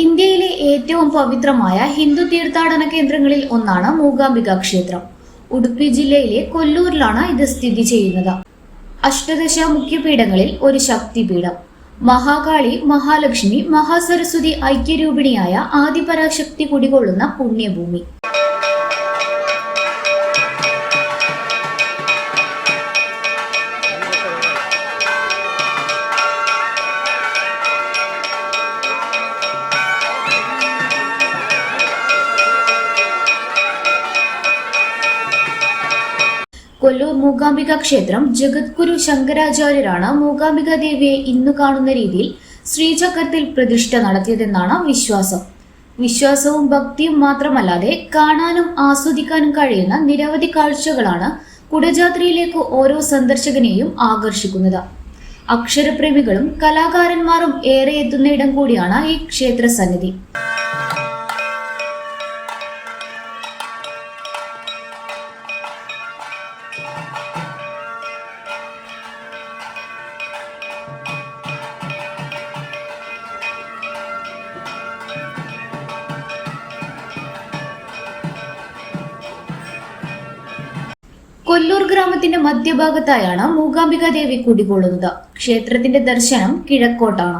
ഇന്ത്യയിലെ ഏറ്റവും പവിത്രമായ ഹിന്ദു തീർത്ഥാടന കേന്ദ്രങ്ങളിൽ ഒന്നാണ് മൂകാംബിക ക്ഷേത്രം. ഉടുപ്പി ജില്ലയിലെ കൊല്ലൂരിലാണ് ഇത് സ്ഥിതി ചെയ്യുന്നത്. അഷ്ടദശ മുഖ്യപീഠങ്ങളിൽ ഒരു ശക്തിപീഠം. മഹാകാളി മഹാലക്ഷ്മി മഹാസരസ്വതി ഐക്യരൂപിണിയായ ആദിപരാശക്തി കുടികൊള്ളുന്ന പുണ്യഭൂമി. കൊല്ലൂർ മൂകാംബിക ക്ഷേത്രം ജഗദ്ഗുരു ശങ്കരാചാര്യരാണ് മൂകാംബിക ദേവിയെ ഇന്നു കാണുന്ന രീതിയിൽ ശ്രീചക്രത്തിൽ പ്രതിഷ്ഠ നടത്തിയതെന്നാണ് വിശ്വാസം. വിശ്വാസവും ഭക്തിയും മാത്രമല്ലാതെ കാണാനും ആസ്വദിക്കാനും കഴിയുന്ന നിരവധി കാഴ്ചകളാണ് കുടജാത്രയിലേക്ക് ഓരോ സന്ദർശകനെയും ആകർഷിക്കുന്നത്. അക്ഷരപ്രേമികളും കലാകാരന്മാരും ഏറെ എത്തുന്ന ഇടം കൂടിയാണ് ഈ ക്ഷേത്ര സന്നിധി. കൊല്ലൂർ ഗ്രാമത്തിന്റെ മധ്യഭാഗത്തായാണ് മൂകാംബിക ദേവി കുടികൊള്ളുന്നത്. ക്ഷേത്രത്തിന്റെ ദർശനം കിഴക്കോട്ടാണ്.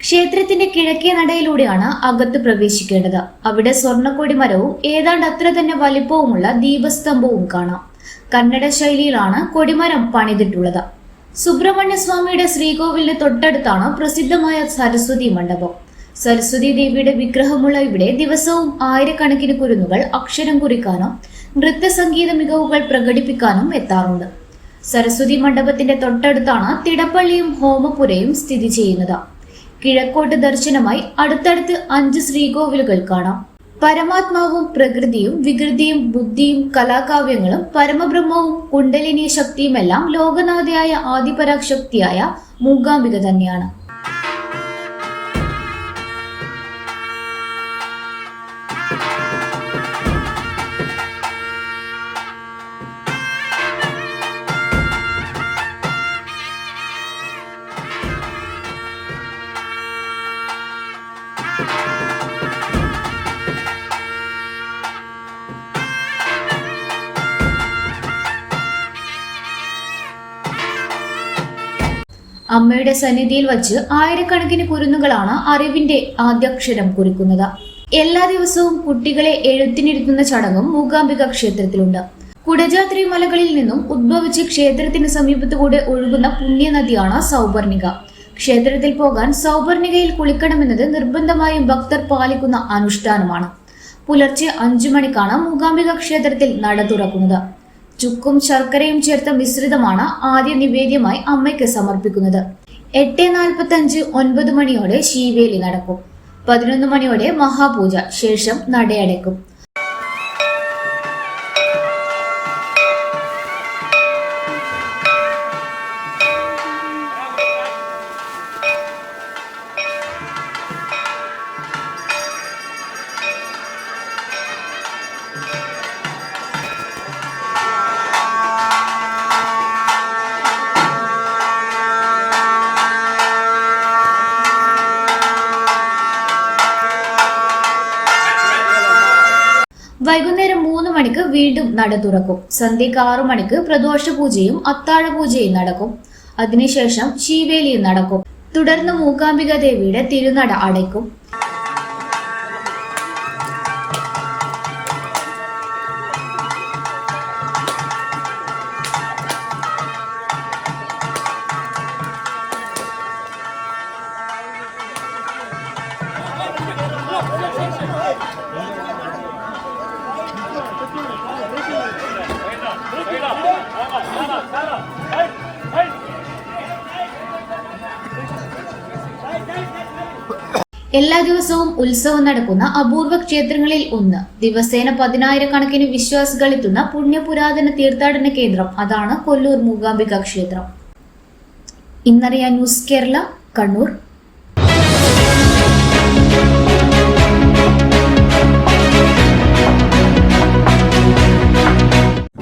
ക്ഷേത്രത്തിന്റെ കിഴക്കേ നടയിലൂടെയാണ് അകത്ത് പ്രവേശിക്കേണ്ടത്. അവിടെ സ്വർണക്കൊടി മരവും ഏതാണ്ട് അത്ര തന്നെ വലിപ്പവുമുള്ള ദീപസ്തംഭവും കാണാം. കന്നഡ ശൈലിയിലാണ് കൊടിമരം പണിതിട്ടുള്ളത്. സുബ്രഹ്മണ്യ സ്വാമിയുടെ ശ്രീകോവിലിന് തൊട്ടടുത്താണ് പ്രസിദ്ധമായ സരസ്വതി മണ്ഡപം. സരസ്വതി ദേവിയുടെ വിഗ്രഹമുള്ള ഇവിടെ ദിവസവും ആയിരക്കണക്കിന് കുരുന്നുകൾ അക്ഷരം കുറിക്കാനും നൃത്തസംഗീത മികവുകൾ പ്രകടിപ്പിക്കാനും എത്താറുണ്ട്. സരസ്വതി മണ്ഡപത്തിന്റെ തൊട്ടടുത്താണ് തിടപ്പള്ളിയും ഹോമപുരയും സ്ഥിതി ചെയ്യുന്നത്. കിഴക്കോട്ട് ദർശനമായി അടുത്തടുത്ത് അഞ്ച് ശ്രീകോവിലുകൾ കാണാം. പരമാത്മാവും പ്രകൃതിയും വികൃതിയും ബുദ്ധിയും കലാകാവ്യങ്ങളും പരമബ്രഹ്മവും കുണ്ടലിനി ശക്തിയുമെല്ലാം ലോകനാഥയായ ആദിപരാശക്തിയായ മൂകാംബിക തന്നെയാണ്. അമ്മയുടെ സന്നിധിയിൽ വച്ച് ആയിരക്കണക്കിന് കുരുന്നുകളാണ് അറിവിന്റെ ആദ്യാക്ഷരം കുറിക്കുന്നത്. എല്ലാ ദിവസവും കുട്ടികളെ എഴുത്തിനിരുത്തുന്ന ചടങ്ങും മൂകാംബിക ക്ഷേത്രത്തിലുണ്ട്. കുടജാത്രി മലകളിൽ നിന്നും ഉദ്ഭവിച്ച് ക്ഷേത്രത്തിന് സമീപത്തുകൂടെ ഒഴുകുന്ന പുണ്യനദിയാണ് സൗപർണിക. ക്ഷേത്രത്തിൽ പോകാൻ സൗപർണികയിൽ കുളിക്കണമെന്നത് നിർബന്ധമായും ഭക്തർ പാലിക്കുന്ന അനുഷ്ഠാനമാണ്. പുലർച്ചെ അഞ്ചു മണിക്കാണ് മൂകാംബിക ക്ഷേത്രത്തിൽ നട തുറക്കുന്നത്. ചുക്കും ശർക്കരയും ചേർത്ത മിശ്രിതമാണ് ആദ്യ നിവേദ്യമായി അമ്മയ്ക്ക് സമർപ്പിക്കുന്നത്. എട്ട് നാൽപ്പത്തി അഞ്ച് ഒൻപത് മണിയോടെ ശീവേലി നടക്കും. പതിനൊന്ന് മണിയോടെ മഹാപൂജ. ശേഷം നടയടയ്ക്കും. വൈകുന്നേരം മൂന്ന് മണിക്ക് വീണ്ടും നട തുറക്കും. സന്ധ്യക്ക് ആറു മണിക്ക് പ്രദോഷ പൂജയും അത്താഴ പൂജയും നടക്കും. അതിനുശേഷം ശീവേലിയും നടക്കും. തുടർന്ന് മൂകാംബിക ദേവിയുടെ തിരുനട അടയ്ക്കും. എല്ലാ ദിവസവും ഉത്സവം നടക്കുന്ന അപൂർവ ക്ഷേത്രങ്ങളിൽ ഒന്ന്. ദിവസേന പതിനായിരക്കണക്കിന് വിശ്വാസികൾ എത്തുന്ന പുണ്യപുരാതന തീർത്ഥാടന കേന്ദ്രം. അതാണ് കൊല്ലൂർ മൂകാംബിക ക്ഷേത്രം. ഇന്നറിയാൻ ന്യൂസ് കേരള കണ്ണൂർ.